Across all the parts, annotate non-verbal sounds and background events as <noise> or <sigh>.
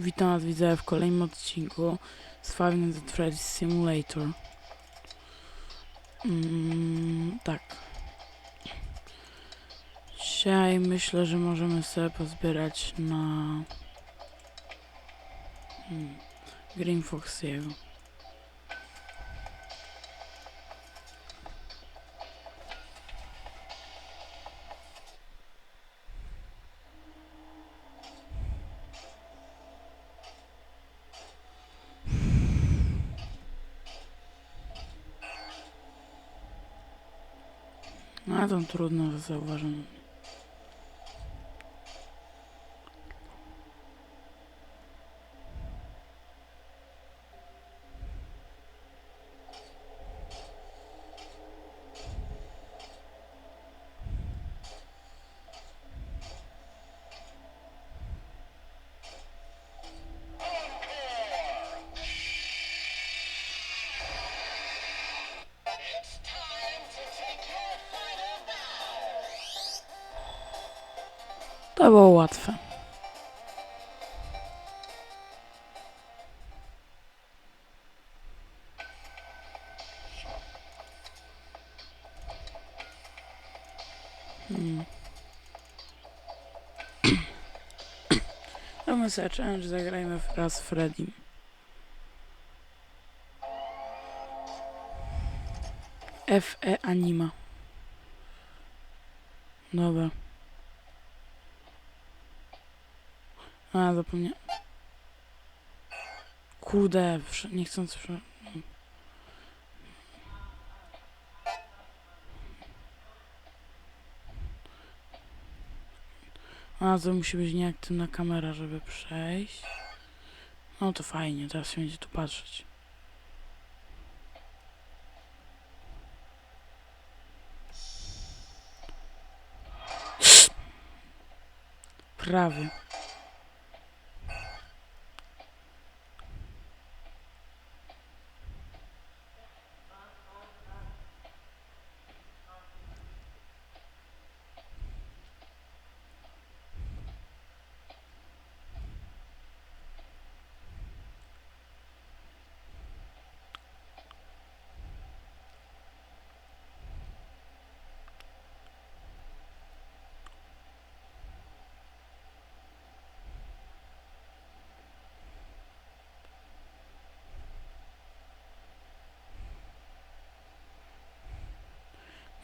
Witam was widzę w kolejnym odcinku z Five Nights at Freddy's Simulator. Mm, tak. Dzisiaj myślę, że możemy sobie pozbierać na hmm, Green Foxiego. No a tam trudno To było łatwe. Hmm. To my sobie challenge zagrajmy raz z. FE Anima. Dobra. A, zapomniałem. Kurde, nie chcąc... A, to musi być nieaktywna kamera, żeby przejść. No to fajnie, teraz się będzie tu patrzeć. Prawy.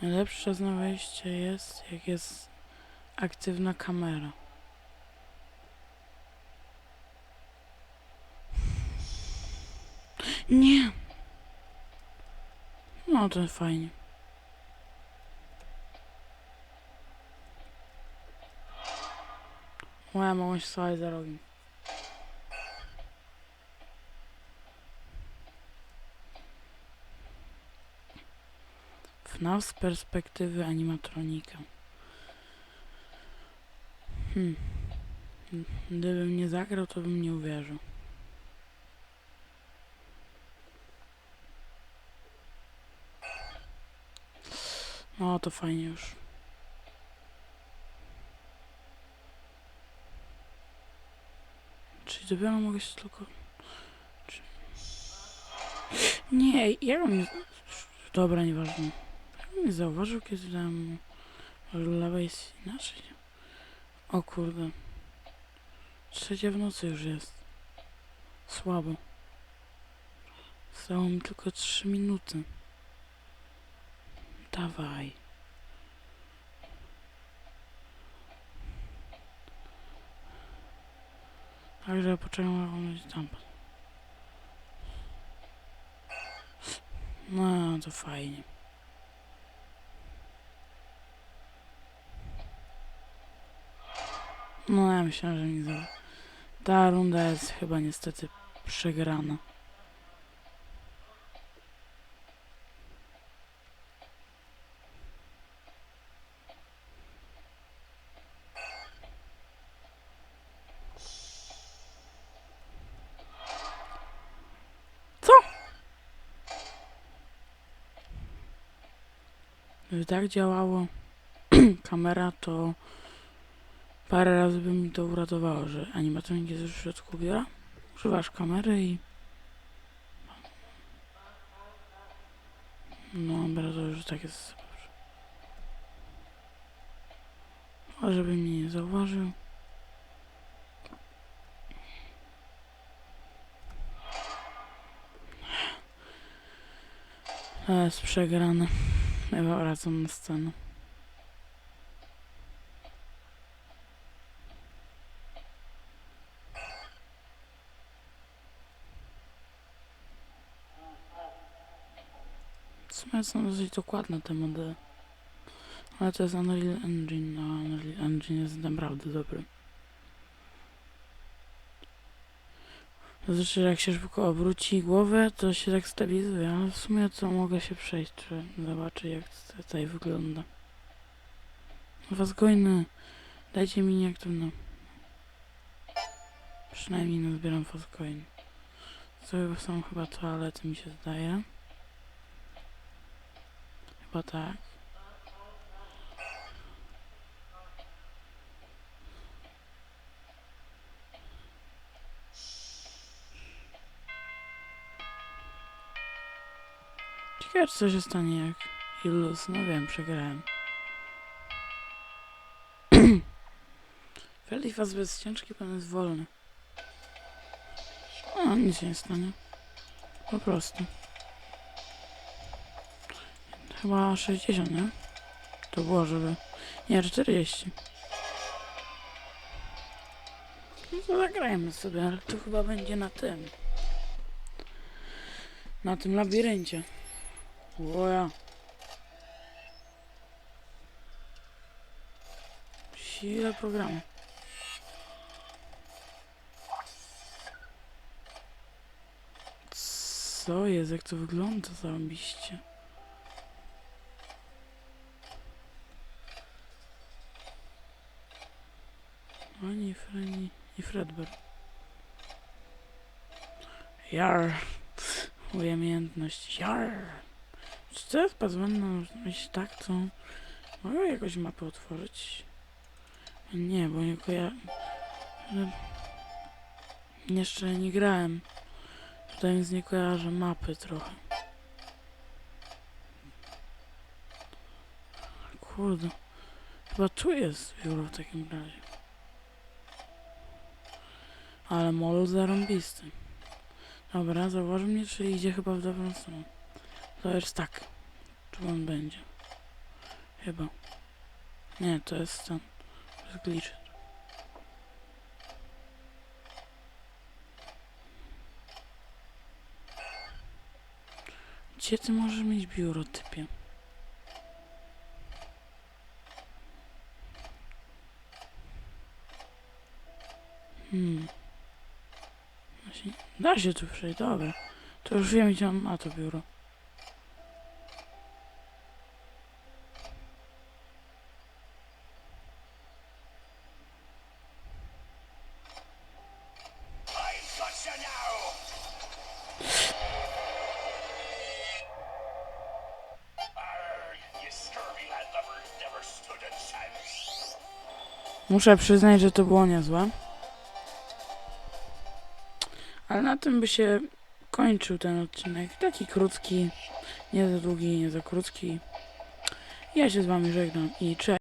Najlepszy czas na wejście jest, jak jest aktywna kamera. Nie! No to fajnie. Moja mogła się schować za rogiem. FNAF z perspektywy animatronika. Hmm. Gdybym nie zagrał, to bym nie uwierzył. No to fajnie już. Czyli dopiero mogę się tylko... Czy... Nie, ja nie- Dobra, nieważne. Nie zauważył, kiedy dałem jest inaczej. O kurde. Trzecia w nocy już jest. Słabo. Zostało mi tylko 3 minuty. Dawaj. Także poczekam, będzie tam. No, to fajnie. No, ja myślałem, że mi za... Ta runda jest chyba niestety przegrana. Co? Gdyby tak działało <clears throat> kamera, to Parę razy by mi to uratowało, że animatronik jest już w środku biura. Używasz kamery i... No, dobra, już tak jest. A żeby mnie nie zauważył. To jest przegrane. Chyba wracam na scenę. W sumie są dosyć dokładne te modele. Ale to jest Unreal Engine, a Unreal Engine jest naprawdę dobry. Zresztą jak się szybko obróci głowę, to się tak stabilizuje, ale w sumie to mogę się przejść, czy zobaczyć jak to tutaj wygląda. Fazgojny, dajcie mi nieaktywne. Przynajmniej nazbieram fazgojny. To chyba są chyba toalety mi się zdaje. Chyba tak. Ciekawe, co się stanie jak Illus. No wiem, przegrałem. Fazbear jest ciężki, pan jest wolny. O, nic się nie stanie. Po prostu. Chyba 60, nie? To było, żeby... Nie, 40. No zagrajmy sobie, ale to chyba będzie na tym. Na tym labiryncie. O ja. Sile programu. Co jest, jak to wygląda zarobiście. Ani Freni i Fredbear. Jar. Umiejętność. Jar. Czy to jest pozbędne? Jeśli tak, to mogę jakoś mapę otworzyć? Nie, bo koja... że- Jeszcze nie grałem. Tutaj więc nie kojarzę mapy trochę. Kurde. Chyba tu jest biuro w takim razie. Ale mol zarąbisty. Dobra, zauważy mnie, czy idzie chyba w dobrą stronę. To jest tak. Tu on będzie. Chyba. Nie, to jest ten. To jest glitch. Gdzie ty możesz mieć biuro, typie? Hmm. Się, da się tu przejść, dobra. To już wiem, gdzie on ma to biuro. Muszę przyznać, że to było niezłe. Ale na tym by się kończył ten odcinek. Taki krótki, nie za długi, nie za krótki. Ja się z wami żegnam i cześć.